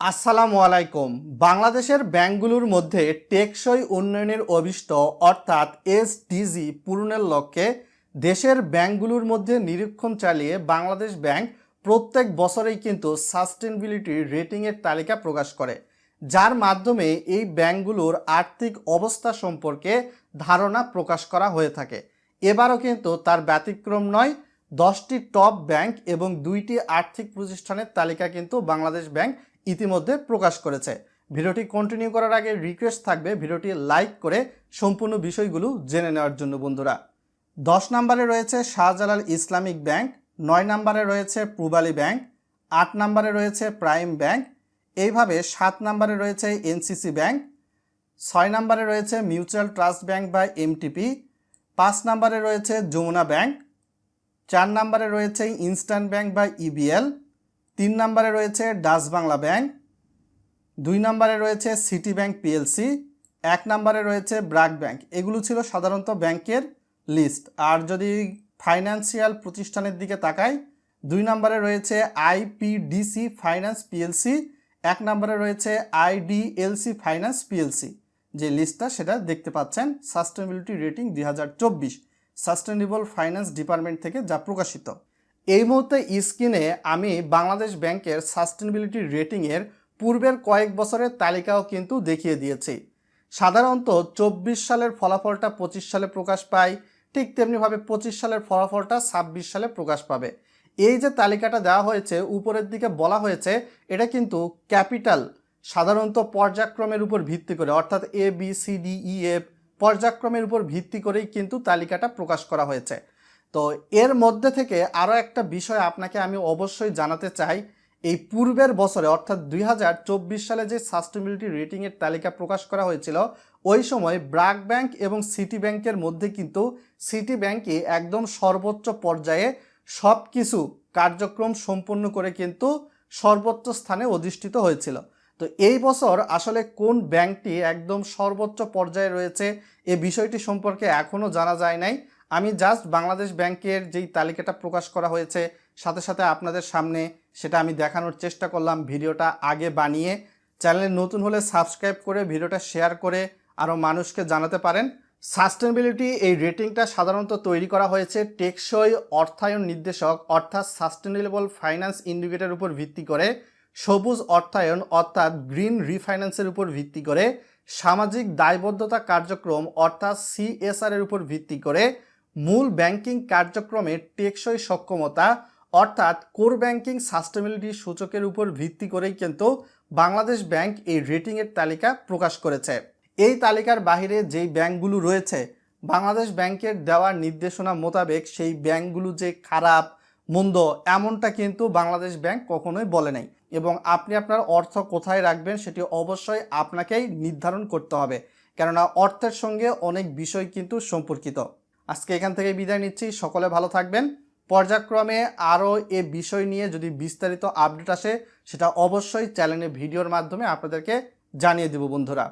আসসালামু আলাইকুম। বাংলাদেশের ব্যাংকগুলোর মধ্যে টেকসই উন্নয়নের অভিষ্ট, অর্থাৎ এসডিজি পূরণের লক্ষ্যে দেশের ব্যাংকগুলোর মধ্যে নিরীক্ষণ চালিয়ে বাংলাদেশ ব্যাংক প্রত্যেক বছরেই কিন্তু সাস্টেনেবিলিটি রেটিংয়ের তালিকা প্রকাশ করে, যার মাধ্যমে এই ব্যাংকগুলোর আর্থিক অবস্থা সম্পর্কে ধারণা প্রকাশ করা হয়ে থাকে। এবারও কিন্তু তার ব্যতিক্রম নয়, দশটি টপ ব্যাংক এবং দুইটি আর্থিক প্রতিষ্ঠানের তালিকা কিন্তু বাংলাদেশ ব্যাংক ইতিমধ্যে প্রকাশ করেছে। ভিডিওটি কন্টিনিউ করার আগে রিকোয়েস্ট থাকবে ভিডিওটি লাইক করে সম্পূর্ণ বিষয়গুলো জেনে নেওয়ার জন্য বন্ধুরা। দশ নম্বরে রয়েছে শাহজালাল ইসলামিক ব্যাংক, নয় নম্বরে রয়েছে পূবালী ব্যাংক, আট নম্বরে রয়েছে প্রাইম ব্যাংক, এইভাবে সাত নম্বরে রয়েছে এনসিসি ব্যাংক, ছয় নম্বরে রয়েছে মিউচুয়াল ট্রাস্ট ব্যাংক বা এমটিপি, পাঁচ নম্বরে রয়েছে যমুনা ব্যাংক, চার নম্বরে রয়েছে ইনস্ট্যান্ট ব্যাংক বা ইবিএল তিন নম্বরে রয়েছে ডাচ বাংলা ব্যাংক, দুই নম্বরে রয়েছে সিটি ব্যাংক পিএলসি, এক নম্বরে রয়েছে ব্র্যাক ব্যাংক। এগুলো ছিল সাধারণত ব্যাংকের লিস্ট। আর যদি ফাইন্যান্সিয়াল প্রতিষ্ঠানের দিকে তাকাই, দুই নম্বরে রয়েছে আইপিডিসি ফাইন্যান্স পিএলসি, এক নম্বরে রয়েছে আইডিএলসি ফাইন্যান্স পিএলসি। যে লিস্টটা সেটা দেখতে পাচ্ছেন সাস্টেনেবিলিটি রেটিং দুই হাজার চব্বিশ সাস্টেনেবল ফাইন্যান্স ডিপার্টমেন্ট থেকে যা প্রকাশিত। এই মুহূর্তে স্ক্রিনে আমি বাংলাদেশ ব্যাংকের সাস্টেনেবিলিটি রেটিংয়ের পূর্বের কয়েক বছরের তালিকাও কিন্তু দেখিয়ে দিয়েছি। সাধারণত চব্বিশ সালের ফলাফলটা পঁচিশ সালে প্রকাশ পায়, ঠিক তেমনিভাবে পঁচিশ সালের ফলাফলটা ছাব্বিশ সালে প্রকাশ পাবে। এই যে তালিকাটা দেওয়া হয়েছে, উপরের দিকে বলা হয়েছে, এটা কিন্তু ক্যাপিটাল, সাধারণত পর্যায়ক্রমের উপর ভিত্তি করে, অর্থাৎ A B C D E F পর্যায়ক্রমের উপর ভিত্তি করেই কিন্তু তালিকাটা প্রকাশ করা হয়েছে। তো এর মধ্যে থেকে আরও একটা বিষয় আপনাকে আমি অবশ্যই জানাতে চাই। এই পূর্বের বছরে, অর্থাৎ দুই হাজার চব্বিশ সালে যে সাস্টেনেবিলিটি রেটিংয়ের তালিকা প্রকাশ করা হয়েছিল, ওই সময় ব্র্যাক ব্যাংক এবং সিটি ব্যাংকের মধ্যে কিন্তু সিটি ব্যাংকই একদম সর্বোচ্চ পর্যায়ে সব কিছু কার্যক্রম সম্পন্ন করে কিন্তু সর্বোচ্চ স্থানে অধিষ্ঠিত হয়েছিল। তো এই বছর আসলে কোন ব্যাংকটি একদম সর্বোচ্চ পর্যায়ে রয়েছে, এ বিষয়টি সম্পর্কে এখনও জানা যায় নাই। আমি জাস্ট বাংলাদেশ ব্যাংকের যেই তালিকাটা প্রকাশ করা হয়েছে, সাথে সাথে আপনাদের সামনে সেটা আমি দেখানোর চেষ্টা করলাম ভিডিওটা আগে বানিয়ে। চ্যানেলে নতুন হলে সাবস্ক্রাইব করে ভিডিওটা শেয়ার করে আরও মানুষকে জানাতে পারেন। সাস্টেনেবিলিটি এই রেটিংটা সাধারণত তৈরি করা হয়েছে টেকসই অর্থায়ন নির্দেশক, অর্থাৎ সাস্টেনেবল ফাইন্যান্স ইন্ডিকেটর উপর ভিত্তি করে। সবুজ অর্থায়ন, অর্থাৎ গ্রিন রিফাইন্যান্সের উপর ভিত্তি করে। সামাজিক দায়বদ্ধতা কার্যক্রম, অর্থাৎ সিএসআর এর উপর ভিত্তি করে। মূল ব্যাংকিং কার্যক্রমের টেকসই সক্ষমতা, অর্থাৎ কোর ব্যাংকিং সাস্টেনেবিলিটি সূচকের উপর ভিত্তি করেই কিন্তু বাংলাদেশ ব্যাংক এই রেটিংয়ের তালিকা প্রকাশ করেছে। এই তালিকার বাহিরে যেই ব্যাংকগুলো রয়েছে, বাংলাদেশ ব্যাংকের দেওয়ার নির্দেশনা মোতাবেক সেই ব্যাংকগুলো যে খারাপ, মন্দ, এমনটা কিন্তু বাংলাদেশ ব্যাংক কখনোই বলে নাই। এবং আপনি আপনার অর্থ কোথায় রাখবেন সেটি অবশ্যই আপনাকেই নির্ধারণ করতে হবে। কেননা অর্থের সঙ্গে অনেক বিষয় কিন্তু সম্পর্কিত। আজকে এখান থেকে বিদায় নিচ্ছি। সকলে ভালো থাকবেন। পর্যায়ক্রমে আরও এ বিষয় নিয়ে যদি বিস্তারিত আপডেট আসে, সেটা অবশ্যই চ্যানেলে ভিডিওর মাধ্যমে আপনাদেরকে জানিয়ে দেব বন্ধুরা।